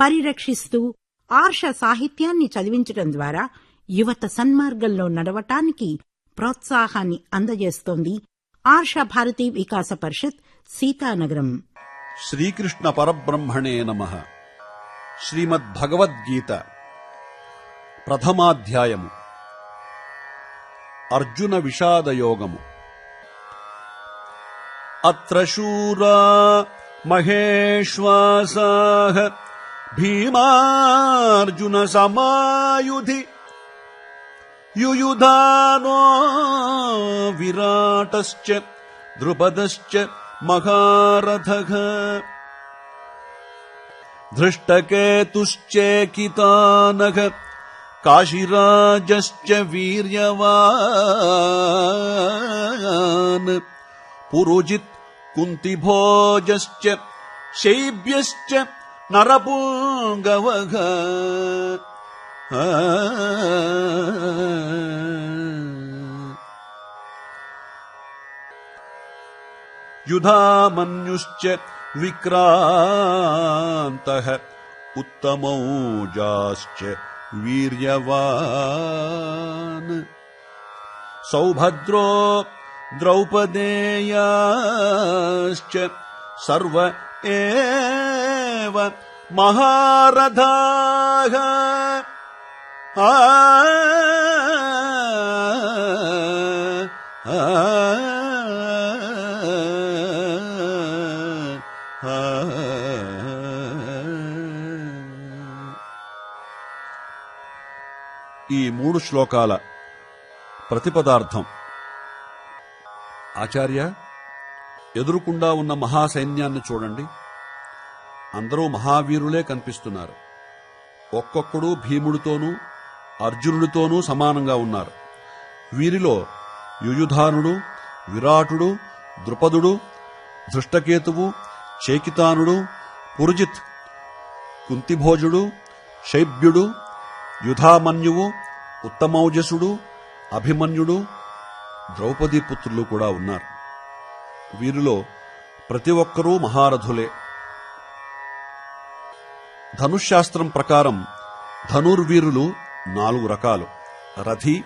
పరిరక్షిస్తూ ఆర్ష సాహిత్యాన్ని చదివించడం ద్వారా యువత సన్మార్గంలో నడవటానికి ప్రోత్సాహాన్ని అందజేస్తోంది ఆర్ష భారతీ వికాస పరిషత్ సీతానగరం. శ్రీకృష్ణ పరబ్రహ్మణే నమ. శ్రీమద్భగవద్గీత ప్రథమాధ్యాయము. అర్జున విషాదయోగము. అత్ర శూరా మహేశ్వాసా भीमार्जुनसमायुधि युयुधानो विराटश्च द्रुपदश्च महारथः। धृष्टकेतुश्चेकितानः काशिराजश्च वीर्यवान्। पुरुजित् कुन्तिभोजश्च शैव्यश्च नरपुङ्गवः। युधामन्युश्च विक्रान्तः उत्तमौजाश्च वीर्यवान्। सौभद्रो द्रौपदेयाश्च सर्व एव महारथाः आ ఈ మూడు శ్లోకాల ప్రతిపదార్థం ఆచార్య ఎదురుకుండా ఉన్న మహాసైన్యాన్ని చూడండి అందరూ మహావీరులే కనిపిస్తున్నారు. ఒక్కొక్కడు భీముడితోనూ అర్జునుడితోనూ సమానంగా ఉన్నారు. వీరిలో యుయుధానుడు విరాటుడు ద్రుపదుడు దృష్టకేతువు చేకితానుడు పురుజిత్ కుంతిభోజుడు శైబ్యుడు యుధామన్యువు ఉత్తమౌజసుడు అభిమన్యుడు ద్రౌపదీ పుత్రులు కూడా ఉన్నారు. వీరిలో ప్రతి ఒక్కరూ మహారథులే. ధనుశాస్త్రం ప్రకారం ధనుర్వీరులు నాలుగు రకాలు. రథి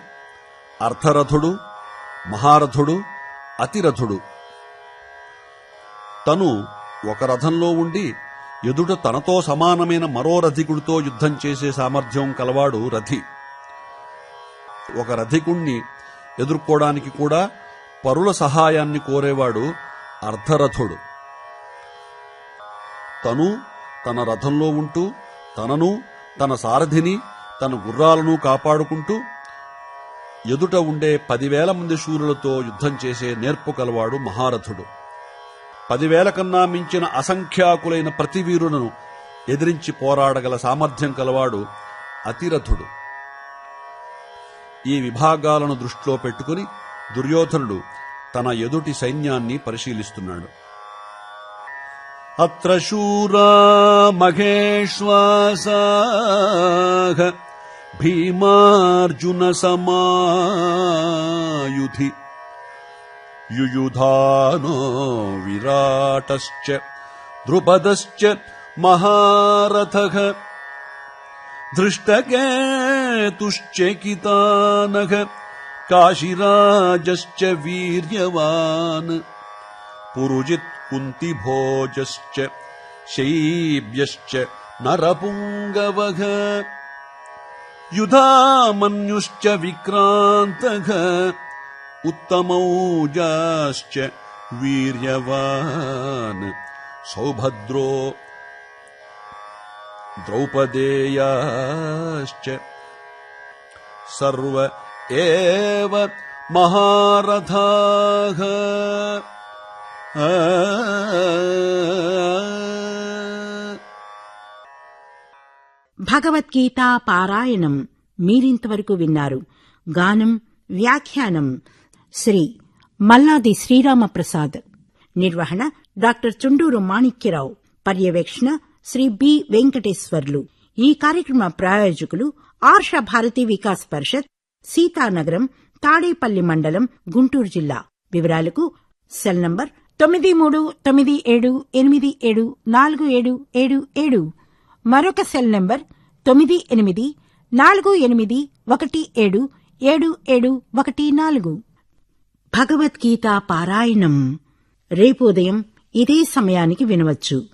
అర్ధరథుడు మహారథుడు అతిరథుడు. తను ఒక రథంలో ఉండి ఎదుట తనతో సమానమైన మరో రథికుడితో యుద్ధం చేసే సామర్థ్యం కలవాడు రథి. ఒక రథికుణ్ణి ఎదుర్కోవడానికి కూడా పరుల సహాయాన్ని కోరేవాడు అర్ధరథుడు. తను తన రథంలో ఉంటూ తనను తన సారథిని తన గుర్రాలను కాపాడుకుంటూ ఎదుట ఉండే పదివేల మంది శూరులతో యుద్ధం చేసే నేర్పు కలవాడు మహారథుడు. పదివేల కన్నా మించిన అసంఖ్యాకులైన ప్రతి వీరులను ఎదిరించి పోరాడగల సామర్థ్యం కలవాడు అతిరథుడు. ఈ విభాగాలను దృష్టిలో పెట్టుకుని దుర్యోధనుడు తన ఎదుటి సైన్యాన్ని పరిశీలిస్తున్నాడు. अत्र शूरा महेश्वासाः भीमार्जुनसमायुधि। युयुधानो विराटश्च द्रुपदश्च महारथः। धृष्टकेतुश्च कितानः काशिराजश्च वीर्यवान्। पुरुजित् कुन्तिभोजश्च शैब्यश्च नरपुङ्गवः। युधामन्युश्च विक्रान्तः उत्तमौजाश्च वीर्यवान्। सौभद्रो द्रौपदेयाश्च सर्व एव महारथाः భగవద్గీత పారాయణం మీరింతవరకు విన్నారు. గానం వ్యాఖ్యానం శ్రీ మల్లాది శ్రీరామప్రసాద్. నిర్వహణ డాక్టర్ చుండూరు మాణిక్యరావు. పర్యవేక్షణ శ్రీ బి వెంకటేశ్వర్లు. ఈ కార్యక్రమ ప్రాయోజకులు ఆర్ష భారతి వికాస్ పరిషత్ సీతానగరం తాడేపల్లి మండలం గుంటూరు జిల్లా. వివరాలకు సెల్ నంబర్ తొమ్మిది మూడు తొమ్మిది ఏడు ఎనిమిది ఏడు నాలుగు ఏడు ఏడు ఏడు. మరొక సెల్ నంబర్ తొమ్మిది ఎనిమిది నాలుగు ఎనిమిది ఒకటి ఏడు ఏడు ఏడు ఒకటి నాలుగు. భగవద్గీత పారాయణం. రేపు ఉదయం ఇదే సమయానికి వినవచ్చు.